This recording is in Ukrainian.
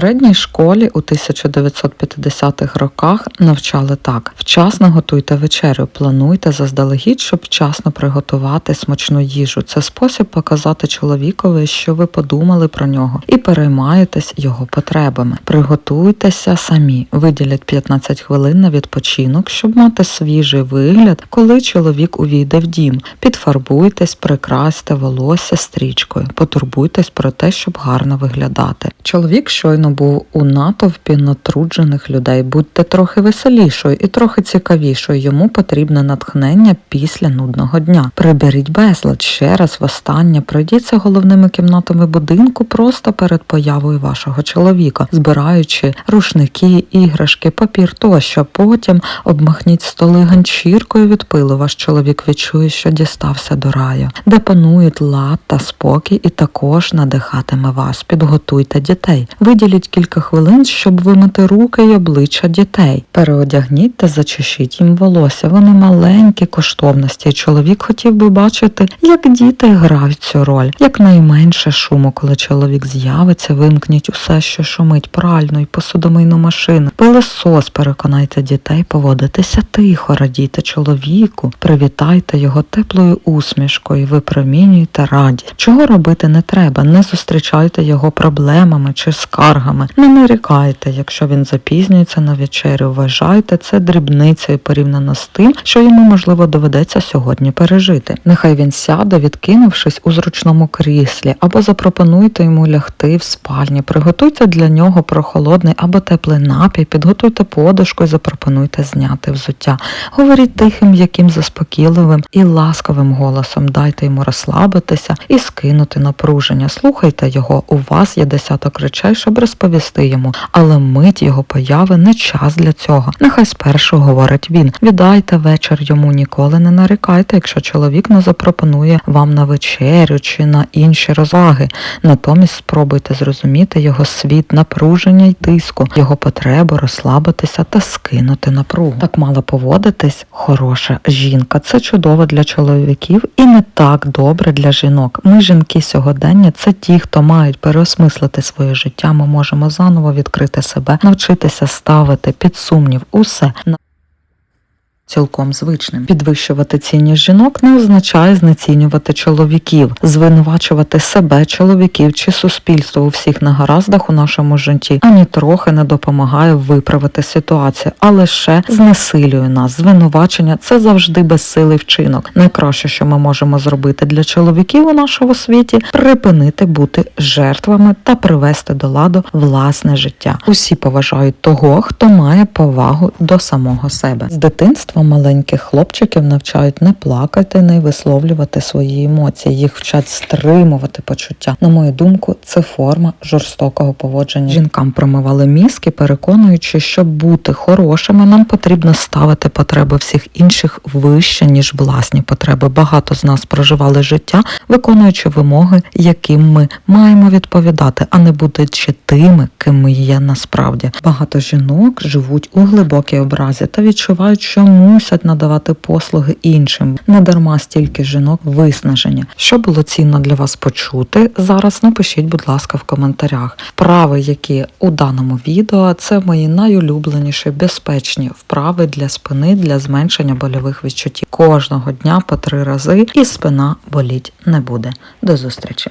середній школі у 1950-х роках навчали так: вчасно готуйте вечерю, плануйте заздалегідь, щоб вчасно приготувати смачну їжу. Це спосіб показати чоловікові, що ви подумали про нього і переймаєтесь його потребами. Приготуйтеся самі, виділіть 15 хвилин на відпочинок, щоб мати свіжий вигляд, коли чоловік увійде в дім. Підфарбуйтесь, прикрасьте волосся стрічкою, потурбуйтесь про те, щоб гарно виглядати. Чоловік щойно був у натовпі натруджених людей. Будьте трохи веселішою і трохи цікавішою. Йому потрібне натхнення після нудного дня. Приберіть безлад ще раз востаннє. Пройдіться головними кімнатами будинку просто перед появою вашого чоловіка, збираючи рушники, іграшки, папір тощо. Потім обмахніть столи ганчіркою від пилу. Ваш чоловік відчує, що дістався до раю, де панують лад та спокій, і також надихатиме вас. Підготуйте дітей. Виділіть кілька хвилин, щоб вимити руки й обличчя дітей. Переодягніть та зачешіть їм волосся. Вони маленькі коштовності. Чоловік хотів би бачити, як діти грають цю роль. Якнайменше шуму, коли чоловік з'явиться, вимкніть усе, що шумить, пральну й посудомийну машину. Пилесос, переконайте дітей поводитися тихо, радійте чоловіку, привітайте його теплою усмішкою, випромінюйте радість. Чого робити не треба, не зустрічайте його проблемами чи скаргами, не нарікайте, якщо він запізнюється на вечерю. Вважайте це дрібницею порівняно з тим, що йому можливо доведеться сьогодні пережити. Нехай він сяде, відкинувшись у зручному кріслі, або запропонуйте йому лягти в спальні, приготуйте для нього прохолодний або теплий напій, підготуйте подушку і запропонуйте зняти взуття. Говоріть тихим, яким заспокійливим і ласковим голосом, дайте йому розслабитися і скинути напруження. Слухайте його, у вас є десяток речей, щоб розповісти йому, але мить його появи не час для цього. Нехай спершу говорить він. Віддайте вечір йому, ніколи не нарікайте, якщо чоловік не запропонує вам на вечерю чи на інші розваги. Натомість спробуйте зрозуміти його світ, напруження й тиску, його потребу розслабитися та скинути напругу. Так мала поводитись хороша жінка. Це чудово для чоловіків і не так добре для жінок. Ми, жінки сьогодення, це ті, хто мають переосмислити своє життя. Ми можемо заново відкрити себе, навчитися ставити під сумнів усе. Цілком звичним підвищувати цінність жінок не означає знецінювати чоловіків, звинувачувати себе, чоловіків чи суспільство у всіх негараздах у нашому житті ані трохи не допомагає виправити ситуацію, а лише знесилює нас. Звинувачення це завжди безсилий вчинок. Найкраще, що ми можемо зробити для чоловіків у нашому світі, припинити бути жертвами та привести до ладу власне життя. Усі поважають того, хто має повагу до самого себе з дитинства маленьких хлопчиків навчають не плакати, не висловлювати свої емоції. Їх вчать стримувати почуття. На мою думку, це форма жорстокого поводження. Жінкам промивали мізки, переконуючи, щоб бути хорошими, нам потрібно ставити потреби всіх інших вище ніж власні потреби. Багато з нас проживали життя, виконуючи вимоги, яким ми маємо відповідати, а не будучи тими, ким ми є насправді. Багато жінок живуть у глибокій образі та відчувають, що мусять надавати послуги іншим. Не дарма стільки жінок виснаження. Що було цінно для вас почути зараз? Напишіть, будь ласка, в коментарях. Вправи, які у даному відео, це мої найулюбленіші безпечні вправи для спини для зменшення больових відчуттів. Кожного дня по три рази і спина боліть не буде. До зустрічі!